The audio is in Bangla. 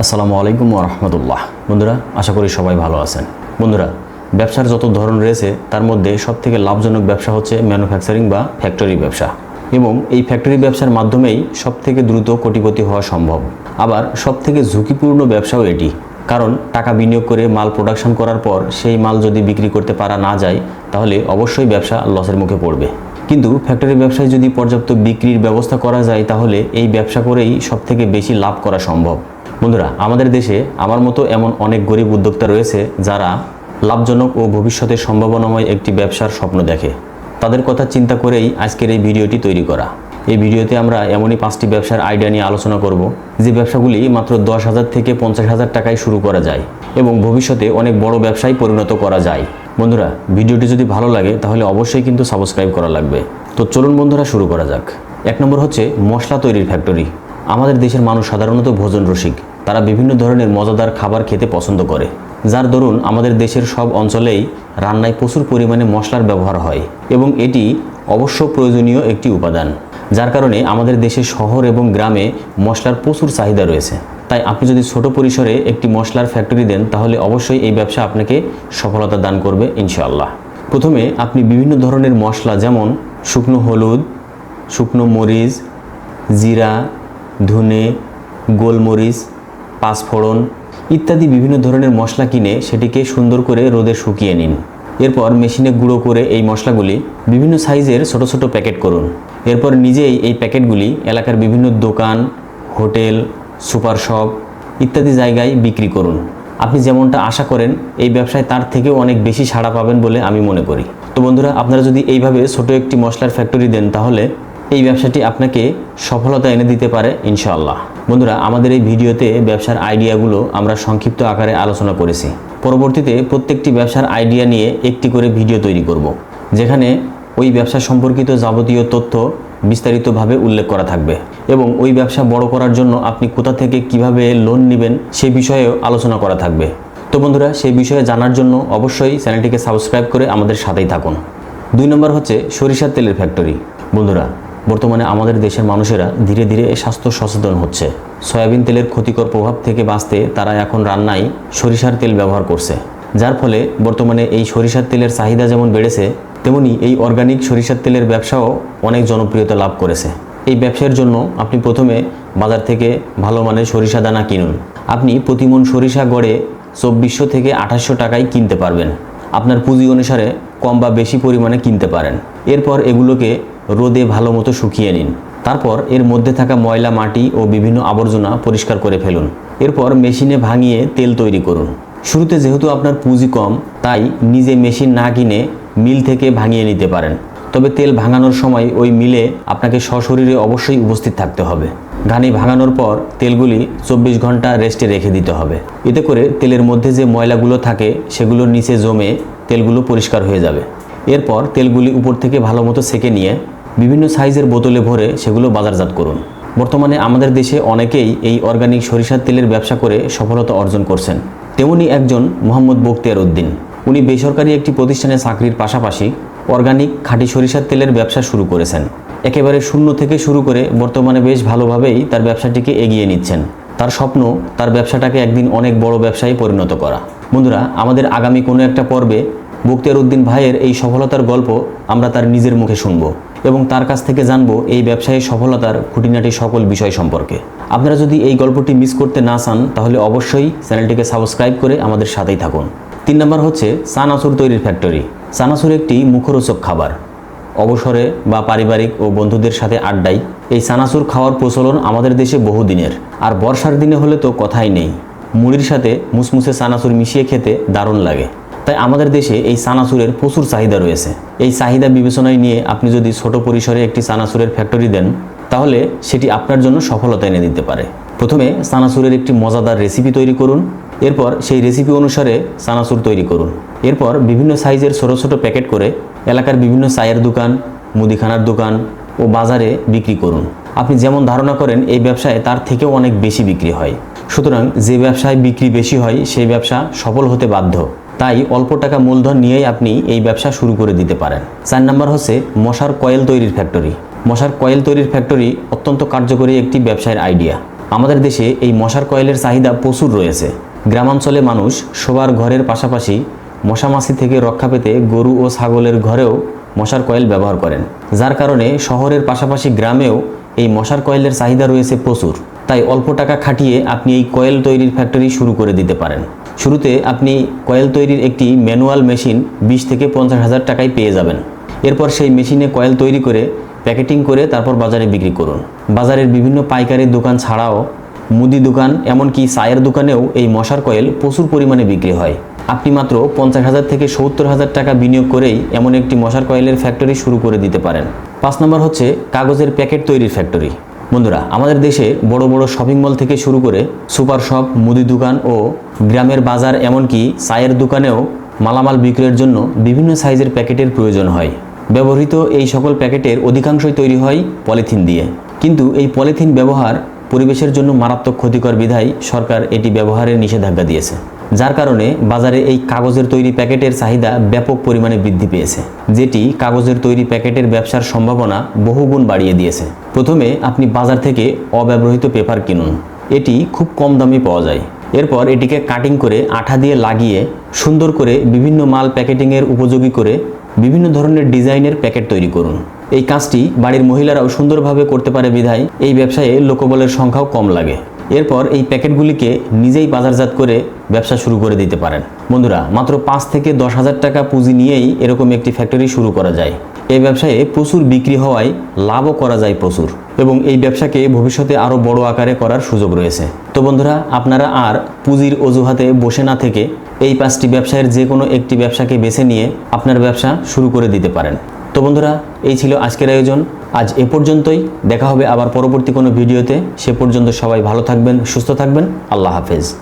আসসালামু আলাইকুম রহমতুল্লাহ। বন্ধুরা, আশা করি সবাই ভালো আছেন। বন্ধুরা, ব্যবসার যত ধরন রয়েছে, তার মধ্যে সবথেকে লাভজনক ব্যবসা হচ্ছে ম্যানুফ্যাকচারিং বা ফ্যাক্টরি ব্যবসা। এবং এই ফ্যাক্টরি ব্যবসার মাধ্যমেই সবথেকে দ্রুত কোটিপতি হওয়া সম্ভব। আবার সবথেকে ঝুঁকিপূর্ণ ব্যবসাও এটি। কারণ টাকা বিনিয়োগ করে মাল প্রোডাকশন করার পর সেই মাল যদি বিক্রি করতে পারা না যায়, তাহলে অবশ্যই ব্যবসা লসের মুখে পড়বে। কিন্তু ফ্যাক্টরি ব্যবসায় যদি পর্যাপ্ত বিক্রির ব্যবস্থা করা যায়, তাহলে এই ব্যবসা করেই সবথেকে বেশি লাভ করা সম্ভব। বন্ধুরা, আমাদের দেশে আমার মতো এমন অনেক গরিব উদ্যোক্তা রয়েছে যারা লাভজনক ও ভবিষ্যতে সম্ভাবনাময় একটি ব্যবসার স্বপ্ন দেখে। তাদের কথা চিন্তা করেই আজকের এই ভিডিওটি তৈরি করা। এই ভিডিওতে আমরা এমনই পাঁচটি ব্যবসার আইডিয়া নিয়ে আলোচনা করব, যে ব্যবসাগুলি মাত্র দশ হাজার থেকে পঞ্চাশ হাজার টাকায় শুরু করা যায় এবং ভবিষ্যতে অনেক বড় ব্যবসায় পরিণত করা যায়। বন্ধুরা, ভিডিওটি যদি ভালো লাগে, তাহলে অবশ্যই কিন্তু সাবস্ক্রাইব করা লাগবে। তো চলুন বন্ধুরা, শুরু করা যাক। এক নম্বর হচ্ছে মশলা তৈরির ফ্যাক্টরি। আমাদের দেশের মানুষ সাধারণত ভোজন রসিক। তারা বিভিন্ন ধরনের মজাদার খাবার খেতে পছন্দ করে। যার দরুন আমাদের দেশের সব অঞ্চলেই রান্নায় প্রচুর পরিমাণে মশলার ব্যবহার হয় এবং এটি অবশ্য প্রয়োজনীয় একটি উপাদান। যার কারণে আমাদের দেশের শহর এবং গ্রামে মশলার প্রচুর চাহিদা রয়েছে। তাই আপনি যদি ছোট পরিসরে একটি মশলার ফ্যাক্টরি দেন, তাহলে অবশ্যই এই ব্যবসা আপনাকে সফলতা দান করবে ইনশাআল্লাহ। প্রথমে আপনি বিভিন্ন ধরনের মশলা যেমন শুকনো হলুদ, শুকনো মরিচ, জিরা ধনে, গোলমরিচ, পাঁচফোড়ন ইত্যাদি বিভিন্ন ধরনের মশলা কিনে সেটিকে সুন্দর করে রোদে শুকিয়ে নিন। এরপর মেশিনে গুঁড়ো করে এই মশলাগুলি বিভিন্ন সাইজের ছোট ছোট প্যাকেট করুন। এরপর নিজেই এই প্যাকেটগুলি এলাকার বিভিন্ন দোকান, হোটেল, সুপার শপ ইত্যাদি জায়গায় বিক্রি করুন। আপনি যেমনটা আশা করেন, এই ব্যবসায় তার থেকেও অনেক বেশি সাড়া পাবেন বলে আমি মনে করি। তো বন্ধুরা, আপনারা যদি এইভাবে ছোট একটি মশলার ফ্যাক্টরি দেন তাহলে এই ব্যবসাটি আপনাকে সফলতা এনে দিতে পারে, ইনশাআল্লাহ। বন্ধুরা, আমাদের এই ভিডিওতে ব্যবসার আইডিয়াগুলো আমরা সংক্ষিপ্ত আকারে আলোচনা করেছি। পরবর্তীতে প্রত্যেকটি ব্যবসার আইডিয়া নিয়ে একটি করে ভিডিও তৈরি করব। যেখানে ওই ব্যবসা সম্পর্কিত যাবতীয় তথ্য বিস্তারিতভাবে উল্লেখ করা থাকবে এবং ওই ব্যবসা বড় করার জন্য আপনি কোথা থেকে কীভাবে লোন নেবেন সে বিষয়েও আলোচনা করা থাকবে। তো বন্ধুরা সেই বিষয়ে জানার জন্য অবশ্যই চ্যানেলটিকে সাবস্ক্রাইব করে আমাদের সাথেই থাকুন। দুই নম্বর হচ্ছে সরিষার তেলের ফ্যাক্টরি। বন্ধুরা বর্তমানে আমাদের দেশের মানুষেরা ধীরে ধীরে স্বাস্থ্য সচেতন হচ্ছে। সয়াবিন তেলের ক্ষতিকর প্রভাব থেকে বাঁচতে তারা এখন রান্নায় সরিষার তেল ব্যবহার করছে। যার ফলে বর্তমানে এই সরিষার তেলের চাহিদা যেমন বেড়েছে, তেমনি এই অর্গানিক সরিষার তেলের ব্যবসাও অনেক জনপ্রিয়তা লাভ করেছে। এই ব্যবসার জন্য আপনি প্রথমে বাজার থেকে ভালো মানের সরিষা দানা কিনুন। আপনি প্রতিমন সরিষা গড়ে চব্বিশশো থেকে আঠাশশো টাকায় কিনতে পারবেন। আপনার পুঁজি অনুসারে কম বা বেশি পরিমাণে কিনতে পারেন। এরপর এগুলোকে রোদে ভালো মতো শুকিয়ে নিন। তারপর এর মধ্যে থাকা ময়লা, মাটি ও বিভিন্ন আবর্জনা পরিষ্কার করে ফেলুন। এরপর মেশিনে ভাঙিয়ে তেল তৈরি করুন। শুরুতে যেহেতু আপনার পুঁজি কম, তাই নিজে মেশিন না কিনে মিল থেকে ভাঙিয়ে নিতে পারেন। তবে তেল ভাঙানোর সময় ওই মিলে আপনাকে সশরীরে অবশ্যই উপস্থিত থাকতে হবে। ঘানি ভাঙানোর পর তেলগুলি চব্বিশ ঘণ্টা রেস্টে রেখে দিতে হবে। এতে করে তেলের মধ্যে যে ময়লাগুলো থাকে, সেগুলো নিচে জমে তেলগুলো পরিষ্কার হয়ে যাবে। এরপর তেলগুলি উপর থেকে ভালো মতো সেকে নিয়ে বিভিন্ন সাইজের বোতলে ভরে সেগুলো বাজারজাত করুন। বর্তমানে আমাদের দেশে অনেকেই এই অর্গানিক সরিষার তেলের ব্যবসা করে সফলতা অর্জন করছেন। তেমনি একজন মোহাম্মদ বক্তিয়ার উদ্দিন। উনি বেসরকারি একটি প্রতিষ্ঠানে চাকরির পাশাপাশি অর্গানিক খাঁটি সরিষার তেলের ব্যবসা শুরু করেছেন। একেবারে শূন্য থেকে শুরু করে বর্তমানে বেশ ভালোভাবেই তার ব্যবসাটিকে এগিয়ে নিচ্ছেন। তার স্বপ্ন তার ব্যবসাটাকে একদিন অনেক বড় ব্যবসায় পরিণত করা। বন্ধুরা, আমাদের আগামী কোনো একটা পর্বে বক্তিয়ার উদ্দিন ভাইয়ের এই সফলতার গল্প আমরা তার নিজের মুখে শুনব। এবং তার কাছ থেকে জানব এই ব্যবসায়ী সফলতার খুঁটিনাটি সকল বিষয় সম্পর্কে। আপনারা যদি এই গল্পটি মিস করতে না চান, তাহলে অবশ্যই চ্যানেলটিকে সাবস্ক্রাইব করে আমাদের সাথেই থাকুন। তিন নম্বর হচ্ছে চানাচুর তৈরির ফ্যাক্টরি চানাচুর একটি মুখরোচক খাবার। অবসরে বা পারিবারিক ও বন্ধুদের সাথে আড্ডায় এই চানাচুর খাওয়ার প্রচলন আমাদের দেশে বহুদিনের। আর বর্ষার দিনে হলে তো কথাই নেই। মুড়ির সাথে মুসমুসে চানাচুর মিশিয়ে খেতে দারুণ লাগে। তাই আমাদের দেশে এই সানাসুরের প্রচুর চাহিদা রয়েছে। এই চাহিদা বিবেচনায় নিয়ে আপনি যদি ছোট পরিসরে একটি চানাচুরের ফ্যাক্টরি দেন, তাহলে সেটি আপনার জন্য সফলতা এনে দিতে পারে। প্রথমে সানাসুরের একটি মজাদার রেসিপি তৈরি করুন, এরপর সেই রেসিপি অনুসারে সানাসুর তৈরি করুন। এরপর বিভিন্ন সাইজের ছোট ছোট প্যাকেট করে এলাকার বিভিন্ন চায়ের দোকান, মুদিখানার দোকান ও বাজারে বিক্রি করুন। আপনি যেমন ধারণা করেন, এই ব্যবসায় তার থেকেও অনেক বেশি বিক্রি হয়। সুতরাং যে ব্যবসায় বিক্রি বেশি হয়, সেই ব্যবসা সফল হতে বাধ্য। তাই অল্প টাকা মূলধন নিয়েই আপনি এই ব্যবসা শুরু করে দিতে পারেন। চার নাম্বার হচ্ছে মশার কয়েল তৈরির ফ্যাক্টরি। মশার কয়েল তৈরির ফ্যাক্টরি অত্যন্ত কার্যকরী একটি ব্যবসায়ের আইডিয়া। আমাদের দেশে এই মশার কয়েলের চাহিদা প্রচুর রয়েছে। গ্রামাঞ্চলে মানুষ সবার ঘরের পাশাপাশি মশামাছি থেকে রক্ষা পেতে গরু ও ছাগলের ঘরেও মশার কয়েল ব্যবহার করেন। যার কারণে শহরের পাশাপাশি গ্রামেও এই মশার কয়েলের চাহিদা রয়েছে প্রচুর। তাই অল্প টাকা খাটিয়ে আপনি এই কয়েল তৈরির ফ্যাক্টরি শুরু করে দিতে পারেন। শুরুতে আপনি কয়েল তৈরির একটি ম্যানুয়াল মেশিন বিশ থেকে পঞ্চাশ হাজার টাকায় পেয়ে যাবেন। এরপর সেই মেশিনে কয়েল তৈরি করে, প্যাকেটিং করে তারপর বাজারে বিক্রি করুন। বাজারের বিভিন্ন পাইকারি দোকান ছাড়াও মুদি দোকান, এমনকি চায়ের দোকানেও এই মশার কয়েল প্রচুর পরিমাণে বিক্রি হয়। আপনি মাত্র পঞ্চাশ হাজার থেকে সত্তর হাজার টাকা বিনিয়োগ করেই এমন একটি মশার কয়েলের ফ্যাক্টরি শুরু করে দিতে পারেন। পাঁচ নম্বর হচ্ছে কাগজের প্যাকেট তৈরির ফ্যাক্টরি। বন্ধুরা, আমাদের দেশে বড় বড় শপিং মল থেকে শুরু করে সুপার শপ মুদি দোকান ও গ্রামের বাজার এমনকি চায়ের দোকানেও মালামাল বিক্রয়ের জন্য বিভিন্ন সাইজের প্যাকেটের প্রয়োজন হয়। ব্যবহৃত এই সকল প্যাকেটের অধিকাংশই তৈরি হয় পলিথিন দিয়ে। কিন্তু এই পলিথিন ব্যবহার পরিবেশের জন্য মারাত্মক ক্ষতিকর বিধায় সরকার এটি ব্যবহারের নিষেধাজ্ঞা দিয়েছে। যার কারণে বাজারে এই কাগজের তৈরি প্যাকেটের চাহিদা ব্যাপক পরিমাণে বৃদ্ধি পেয়েছে, যেটি কাগজের তৈরি প্যাকেটের ব্যবসার সম্ভাবনা বহুগুণ বাড়িয়ে দিয়েছে। প্রথমে আপনি বাজার থেকে অব্যবহৃত পেপার কিনুন, এটি খুব কম দামে পাওয়া যায়। এরপর এটিকে কাটিং করে আঠা দিয়ে লাগিয়ে সুন্দর করে বিভিন্ন মাল প্যাকেটিংয়ের উপযোগী করে বিভিন্ন ধরনের ডিজাইনের প্যাকেট তৈরি করুন। এই কাজটি বাড়ির মহিলারাও সুন্দরভাবে করতে পারে বিধায় এই ব্যবসায়ে লোকবলের সংখ্যাও কম লাগে। এরপর এই প্যাকেটগুলিকে নিজেই বাজারজাত করে ব্যবসা শুরু করে দিতে পারেন। বন্ধুরা, মাত্র পাঁচ থেকে দশ হাজার টাকা পুঁজি নিয়েই এরকম একটি ফ্যাক্টরি শুরু করা যায়। এই ব্যবসায়ে প্রচুর বিক্রি হওয়ায় লাভও করা যায় প্রচুর এবং এই ব্যবসাকে ভবিষ্যতে আরও বড় আকারে করার সুযোগ রয়েছে। তো বন্ধুরা, আপনারা আর পুঁজির অজুহাতে বসে না থেকে এই পাঁচটি ব্যবসায়ের যে কোনো একটি ব্যবসাকে বেছে নিয়ে আপনার ব্যবসা শুরু করে দিতে পারেন। তো বন্ধুরা, এই ছিল আজকের আয়োজন। আজ এ পর্যন্তই। দেখা হবে আবার পরবর্তী কোনো ভিডিওতে। সে পর্যন্ত সবাই ভালো থাকবেন, সুস্থ থাকবেন। আল্লাহ হাফেজ।